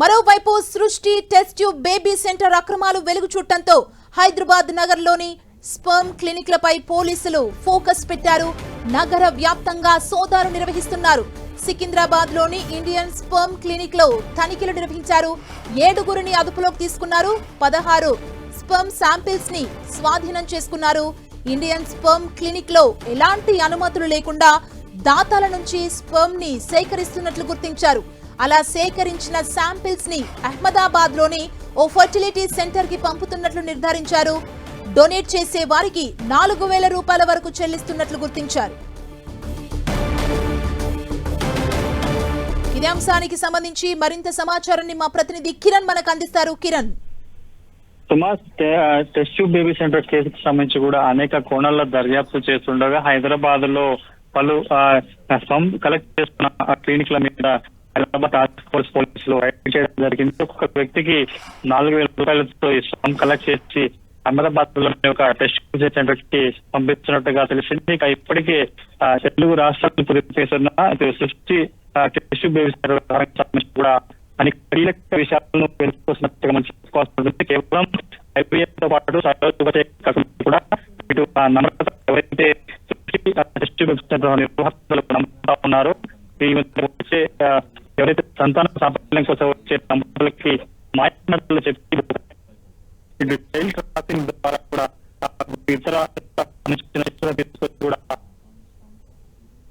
మరోవైపు సృష్టి test tube baby centre అక్రమాలు వెలుగు చూడటంతో హైదరాబాద్ నగర్లోని స్పర్మ్ క్లినిక్లపై పోలీసులు ఫోకస్ పెట్టారు. నగర వ్యాప్తంగా సోదాలు నిర్వహిస్తున్నారు. సికింద్రాబాద్లోని ఇండియన్ స్పర్మ్ క్లినిక్లో తనిఖీలు నిర్వహించారు. ఏడుగురిని అదుపులోకి తీసుకున్నారు. పదహారు స్పర్మ్ శాంపిల్స్ని స్వాధీనం చేసుకున్నారు. ఇండియన్ స్పర్మ్ క్లినిక్లో ఎలాంటి అనుమతులు లేకుండా దాతాల నుంచి స్పర్మ్ని సేకరిస్తున్నట్లు గుర్తించారు. అలా సేకరించిన శాంపిల్స్ని అహ్మదాబాద్లోని ఓ ఫర్టిలిటీ సెంటర్కి పంపుతున్నట్లు నిర్ధారించారు. డొనేట్ చేసే వారికి నాలుగు వేల రూపాయల వరకు చెల్లిస్తున్నట్లు గుర్తించారు. ఇదే అంశానికి సంబంధించి మరింత సమాచారాన్ని మా ప్రతినిధి కిరణ్ మనకు అందిస్తారు. Kiran. Sumas test tube baby centre కేసుకు సంబంధించి కూడా అనేక కోణాల్లో దర్యాప్తు చేస్తుండగా హైదరాబాద్లో పలు స్పమ్ కలెక్ట్ చేస్తున్న క్లినిక్ల మీద హైదరాబాద్ టాస్క్ ఫోర్స్ పోలీసులు రైడ్ చేయడం జరిగింది. ఒక వ్యక్తికి నాలుగు వేల రూపాయలతో ఈ స్పమ్ కలెక్ట్ చేసి అహ్మదాబాద్లోని ఒక టెస్ట్ ట్యూబ్ సెంటర్కి పంపిస్తున్నట్టుగా తెలిసింది. ఇక ఇప్పటికే తెలుగు రాష్ట్రాలు పూర్తి చేస్తున్న సృష్టి టెస్ట్ కూడా అని కీలక విషయాలను తెలుసుకొస్తున్నట్టుగా మనం చెప్పుకోవాల్సి కేవలం ఐపీఎస్తో పాటు కూడా ఇటు నమ్రత ఎవరైతే టెస్ట్ నిర్వాహకులు నమ్ముతా ఉన్నారో ఈ వచ్చే ఎవరైతే సంతాన సాఫల్యం కోసం వచ్చే దంపతులకి మాయమాటలు చెప్పి చైల్డ్ ద్వారా కూడా ఇతర అనుచిత చర్యలు తీసుకొచ్చి కూడా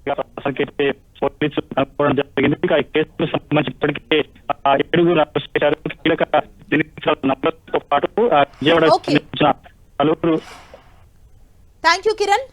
ప్రస్తుతానికైతే పోలీసులు కనుక్కోవడం జరిగింది. ఇక ఈ కేసుకు సంబంధించి ఇప్పటికే ఆ, ఏడుగురు అరెస్ట్ చేశారు కీలక దినీసాల నంబర్తో పాటు ఆ, విజయవాడ Okay. సంబంధించిన పలువురు థ్యాంక్ యూ కిరణ్